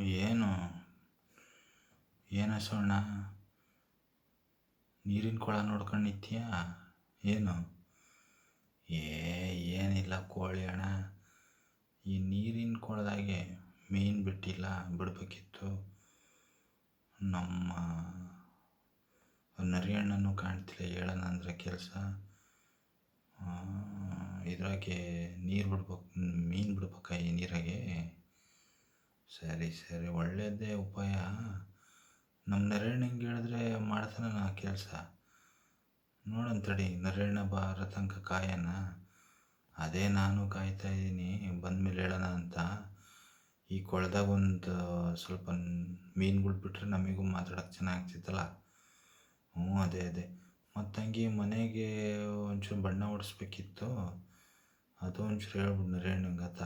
ಏನು? ಏನು ಸೋಣ ನೀರಿನ ಕೊಳ ನೋಡ್ಕೊಂಡು ಏನು? ಏ, ಏನಿಲ್ಲ ಕೋಳಿ ಅಣ್ಣ. ಈ ನೀರಿನ ಕೊಳದಾಗೆ ಮೀನು ಬಿಟ್ಟಿಲ್ಲ, ಬಿಡಬೇಕಿತ್ತು. ನಮ್ಮ ನರಿಯಣ್ಣನೂ ಕಾಣ್ತಿಲ್ಲ, ಹೇಳೋಣ ಅಂದರೆ ಕೆಲಸ. ಇದ್ರಾಗೆ ನೀರು ಬಿಡ್ಬೇಕು, ಮೀನು ಬಿಡ್ಬೇಕಾ ಈ ನೀರಾಗೆ? ಸರಿ ಸರಿ. ಒಳ್ಳೆಯದೇ ಉಪಾಯ. ನಮ್ಮ ನರೇಣ್ಣಂಗೆ ಹೇಳಿದ್ರೆ ಮಾಡ್ತಾನೆ ಆ ಕೆಲಸ. ನೋಡೋಣ ತಡಿ ನರೇಣ ಬಾರೋ ತನಕ ಕಾಯೋಣ ಅದೇ ನಾನು ಕಾಯ್ತಾ ಇದ್ದೀನಿ, ಬಂದಮೇಲೆ ಹೇಳೋಣ ಅಂತ. ಈ ಕೊಳದಾಗ ಒಂದು ಸ್ವಲ್ಪ ಮೀನುಗಳು ಬಿಟ್ಟರೆ ನಮಗೂ ಮಾತಾಡೋಕೆ ಚೆನ್ನಾಗ್ತಿತ್ತಲ್ಲ? ಹ್ಞೂ, ಅದೇ ಅದೇ. ಮತ್ತು ತಂಗಿ ಮನೆಗೆ ಒಂಚೂರು ಬಣ್ಣ ಹೊಡಿಸ್ಬೇಕಿತ್ತು. ಅದು ಒಂಚೂರು ಹೇಳ್ಬಿಡು ನರೇಣ್ಣಂಗೆ ಆತ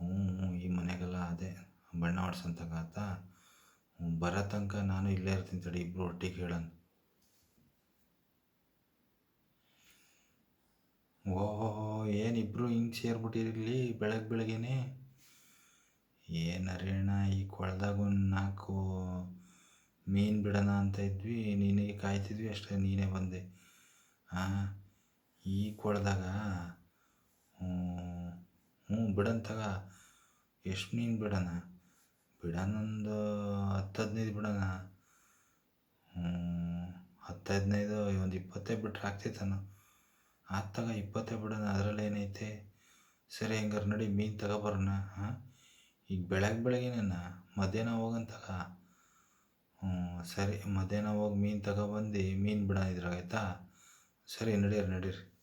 ಹ್ಞೂ ಹ್ಞೂ ಈ ಮನೆಗೆಲ್ಲ ಅದೇ ಬಣ್ಣ ಹೊಡ್ಸಂತಾಗ ಆತ ಬರೋ ತನಕ ನಾನು ಇಲ್ಲೇ ಇರ್ತೀನಿ ತಡಿ ಇಬ್ಬರು ಒಟ್ಟಿಗೆ ಹೇಳೋಣ. ಓಹೋ ಏನಿಬ್ರು ಹಿಂಗೆ ಸೇರ್ಬಿಟ್ಟಿರಲಿ ಬೆಳಗ್ಗೆ ಬೆಳಗ್ಗೆನೆ? ಏನರೇಣ ಈ ಕೊಳ್ದಾಗ ಒಂದು ನಾಲ್ಕು ಮೀನು ಬಿಡೋಣ ಅಂತ ಇದ್ವಿ, ನಿನಗೆ ಕಾಯ್ತಿದ್ವಿ ಅಷ್ಟೇ, ನೀನೇ ಬಂದೆ. ಹಾಂ ಈ ಕೊಳ್ದಾಗ? ಹ್ಞೂ ಬಿಡಂತಾಗ ತಗ, ಎಷ್ಟು ಮೀನು ಬಿಡೋಣ? ಬಿಡೋಣ ಒಂದು ಹತ್ತು ಹದಿನೈದು ಬಿಡೋಣ. ಹತ್ತು ಹದಿನೈದು ಒಂದು ಇಪ್ಪತ್ತೇ ಬಿಟ್ರೆ ಆಗ್ತೈತೇನೋ? ಆತ್ ತಗ ಇಪ್ಪತ್ತೇ ಬಿಡೋಣ, ಅದರಲ್ಲಿ ಏನೈತೆ? ಸರಿ, ಹಂಗಾರೆ ನಡಿ, ಮೀನು ತಗೊಬರೋಣ, ಹಾಂ? ಈಗ ಬೆಳಗ್ಗೆ ಬೆಳಗ್ಗೆನೇನ? ಮಧ್ಯಾಹ್ನ ಹೋಗೋಣ ತಗ? ಹ್ಞೂ ಸರಿ, ಮಧ್ಯಾಹ್ನ ಹೋಗಿ ಮೀನು ತಗೊಬಂದು, ಮೀನು ಬಿಡೋಣ ಇದ್ರಾಗ, ಆಯಿತಾ? ಸರಿ, ನಡೀರಿ ನಡೀರಿ.